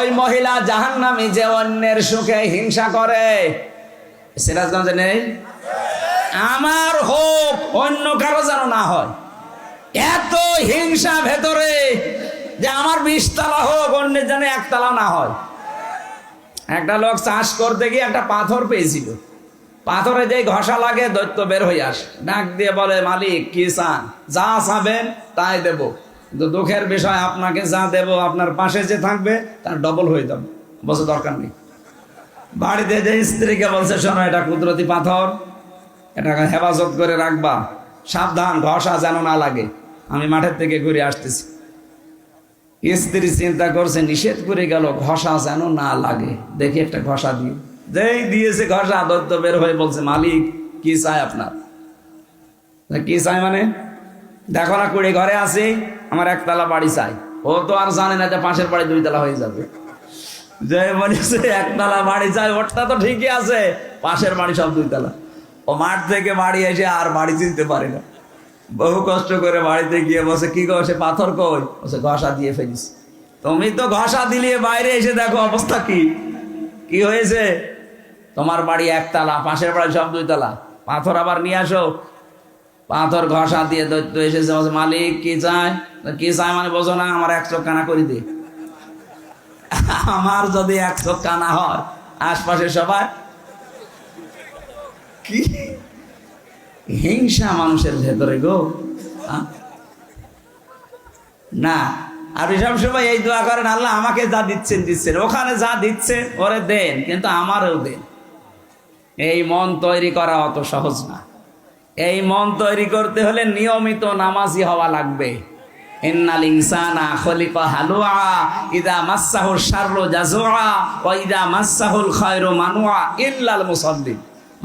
ওই মহিলা জাহান নামি যে অন্যের সুখে হিংসা করে। সিরাজগঞ্জে নেই? আমার হোক, অন্য কারও যেন না হয়। এত হিংসা ভেতরে যে আমার বিশতলা হোক, অন্যের যেন একতলা না হয়। একটা লোক চাষ করতে গিয়ে একটা পাথর পেয়েছিল। পাথরে যে ঘষা লাগে, দৈত্য বের হয়ে আসে। ডাক দিয়ে বলে, মালিক, কি চান? যা চাবেন, তাই দেব। কিন্তু দুঃখের বিষয়, আপনাকে যা দেব, আপনার পাশে যে থাকবে, তার ডবল হয়ে যাবে। বসে দরকার নেই। বাড়িতে যে স্ত্রীকে বলছে, শোনো, এটা কুদরতি পাথর, এটাকে হেফাজত করে রাখবা। সাবধান, ঘষা যেন না লাগে। আমি মাঠের থেকে ঘুরে আসতেছি। স্ত্রী চিন্তা করছে, নিষেধ করে গেল, ঘষা যেন না লাগে। দেখি একটা ঘষা দিয়ে। যেই দিয়েছে ঘষা, দত্ত বের হয়ে বলছে, মালিক, কি চাই আপনার? কি চাই মানে? দেখো না কুড়ি, ঘরে আছি, আমার একতলা বাড়ি চাই। ও তো আর জানে না যে পাশের বাড়ি দুইতলা হয়ে যাবে। যে বলেছে, একতলা বাড়ি চাই ওটা তো ঠিকই আছে। পাশের বাড়ি সব দুইতলা। ও মাঠ থেকে বাড়ি এসে আর বাড়ি চিনতে পারে না। বহু কষ্ট করে বাড়িতে গিয়ে বসে কি গো, সে পাথর কই? বসে ঘষা দিয়ে ফেলিস। তুমি তো ঘষা দিলিয়ে বাইরে এসে দেখো অবস্থা কি। কি হয়েছে? তোমার বাড়ি একতলা, পাশের বাড়ি সব দুইতলা। পাথর আবার নিয়ে আসো। পাথর ঘষা দিয়ে দৈত্য এসেছে, বলছে, মালিক, কি চায় কি চায় মানে বোঝো না, আমার এক কানা করে দে। আমার যদি এক চোখ কানা হয়, আশপাশে সবাই, কি? হিংসা মানুষের ভেতরে গো। না, আর সব সময় এই দোয়া করেন, আল্লাহ আমাকে যা দিচ্ছেন দিচ্ছেন। ওখানে যা দিচ্ছেন, ওরে দেন, কিন্তু আমারও দেন। এই মন তৈরি করা অত সহজ না। এই মন তৈরি করতে হলে নিয়মিত নামাজি হওয়া লাগবে। হালুয়া, ইদা ইল্লাল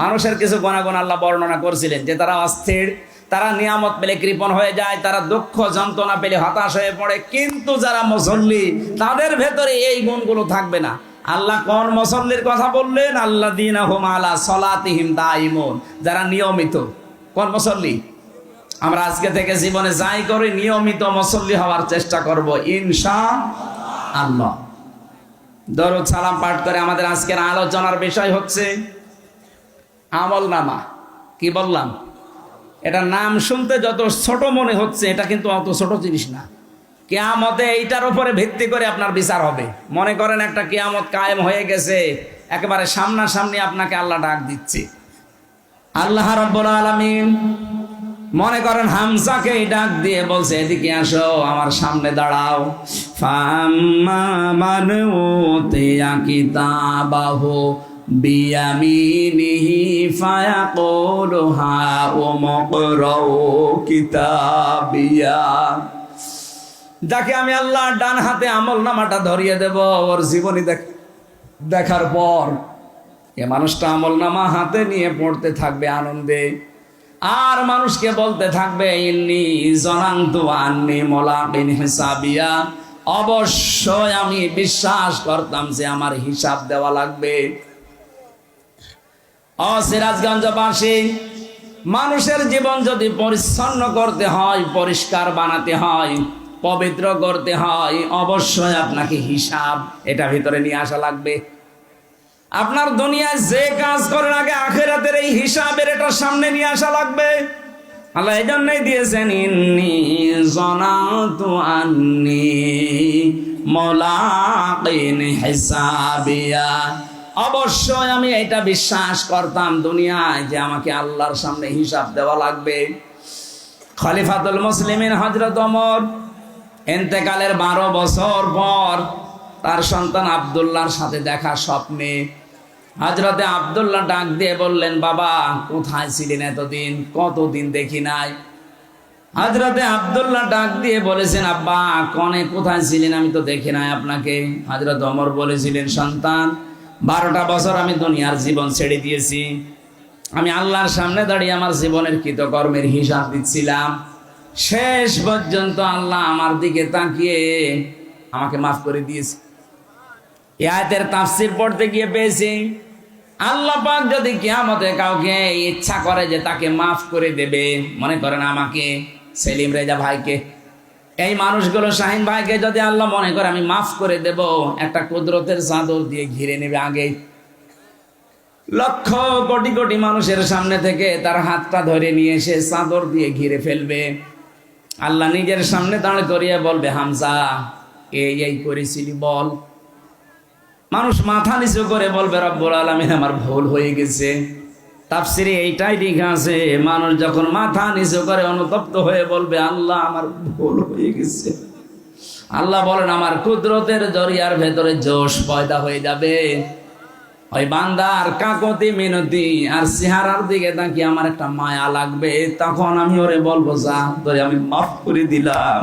মানুষের কিছু গুণাগুণ আল্লাহ বর্ণনা করছিলেন যে তারা অস্থির, তারা নিয়ামত পেলে কৃপণ হয়ে যায়, তারা দুঃখ যন্ত্রণা পেলে হতাশ হয়ে পড়ে। কিন্তু যারা মুসল্লি, তাদের ভেতরে এই গুণগুলো থাকবে না। আল্লাহ কোন মুসল্লির কথা বললেন? আল্লাহ দিন আলা সলাতিহিম দাইমুন যারা নিয়মিত কোন মুসল্লি? আমরা আজকে থেকে জীবনে যাই করে, নিয়মিত মুসল্লি হওয়ার চেষ্টা করব ইনশা আল্লাহ দরুদ সালাম পাঠ করে আমাদের আজকের আলোচনার বিষয় হচ্ছে আমল নামা কি বললাম? এটা নাম শুনতে যত ছোট মনে হচ্ছে, এটা কিন্তু অত ছোট জিনিস না। কেয়ামতে এইটার উপরে ভিত্তি করে আপনার বিচার হবে। মনে করেন একটা কেয়ামত কায়েম হয়ে গেছে, একেবারে সামনাসামনি আপনাকে আল্লাহ ডাক দিচ্ছে। আল্লাহ রব্বুল আলামিন মনে করেন হামসাকে ডাক দিয়ে বলছে, এদিকে আসো, আমার সামনে দাঁড়াও। কিতাবাহু বিয়ামিনিহি হা উমকরাউ কিতাবিয়া। যাকে আমি আল্লাহ ডান হাতে আমল নামাটা ধরিয়ে দেব, ওর জীবনী দেখ- দেখার পর এ মানুষটা আমল নামা হাতে নিয়ে পড়তে থাকবে আনন্দে। আর মানুষকে বলতে থাকবে, ইন্নি হিসাবিয়া। অবশ্যই আমি বিশ্বাস করতাম যে আমার হিসাব দেওয়া লাগবে। ও সিরাজগঞ্জবাসী মানুষের জীবন যদি পরিচ্ছন্ন করতে হয়, পরিষ্কার বানাতে হয়, পবিত্র করতে হয়, অবশ্যই আপনাকে হিসাব এটা ভিতরে নিয়ে আসা লাগবে। আপনার দুনিয়ায় যে কাজ করেন আগে আখেরাতের এই হিসাবের এটা সামনে নিয়ে আসা লাগবে। আল্লাহ এই জন্যই দিয়েছেন, ইন্নি জনাতু আন্নি মোলাকিন হিসাবিয়া। অবশ্যই আমি এটা বিশ্বাস করতাম দুনিয়ায় যে আমাকে আল্লাহর সামনে হিসাব দেওয়া লাগবে। খলিফাতুল মুসলিমিন হজরত ওমর, এন্তেকালের বারো বছর পর তার সন্তান আবদুল্লাহর সাথে দেখা স্বপ্নে। হজরতে আবদুল্লাহ ডাক দিয়ে বললেন, বাবা, কোথায় ছিলেন এতদিন? কতদিন দেখি নাই? হজরতে আবদুল্লাহ ডাক দিয়ে বলেছেন, আব্বা, কনে কোথায় ছিলেন? আমি তো দেখি নাই আপনাকে। হজরত অমর বলেছিলেন, সন্তান, বারোটা বছর আমি দুনিয়ার জীবন ছেড়ে দিয়েছি। আমি আল্লাহর সামনে দাঁড়িয়ে আমার জীবনের কৃতকর্মের হিসাব দিচ্ছিলাম। শেষ পর্যন্ত আল্লাহ আমার দিকে তাকিয়ে আমাকে মাফ করে দিয়েছে। এ আয়াতের তাফসির পড়তে গিয়ে পেয়েছি। আল্লাহ পাক যদি কিয়ামতে কাউকে ইচ্ছা করে যে তাকে মাফ করে দেবে, মনে করেন আমাকে, সেলিম রেজা ভাইকে, এই মানুষগুলো শাহিন ভাইকে যদি আল্লাহ মনে করে আমি মাফ করে দেব, একটা কুদরতের চাদর দিয়ে ঘিরে নেবে আগে। লক্ষ কোটি কোটি মানুষের সামনে থেকে তার হাতটা ধরে নিয়ে এসে চাদর দিয়ে ঘিরে ফেলবে। আল্লাহ নিজের সামনে দাঁড় করিয়ে বলবে, হামজা, এই এই করেছিলি বল। মানুষ মাথা নিচু করে বলবে, রব্বুল আলমিন, আমার ভুল হয়ে গেছে। তাফসিরে এইটাই লেখা আছে, মানুষ যখন মাথা নিচু করে অনুতপ্ত হয়ে বলবে, আল্লাহ, আমার ভুল হয়ে গেছে। আল্লাহ বলেন, আমার কুদরতের জরিয়ার ভেতরে জোশ পয়দা হয়ে যাবে। ওই বান্দার কাকতি মিনতি আর চেহারার দিকে তাকিয়ে আমার একটা মায়া লাগবে। তখন আমি ওরে বলব, যা, তোরে আমি মাফ করে দিলাম।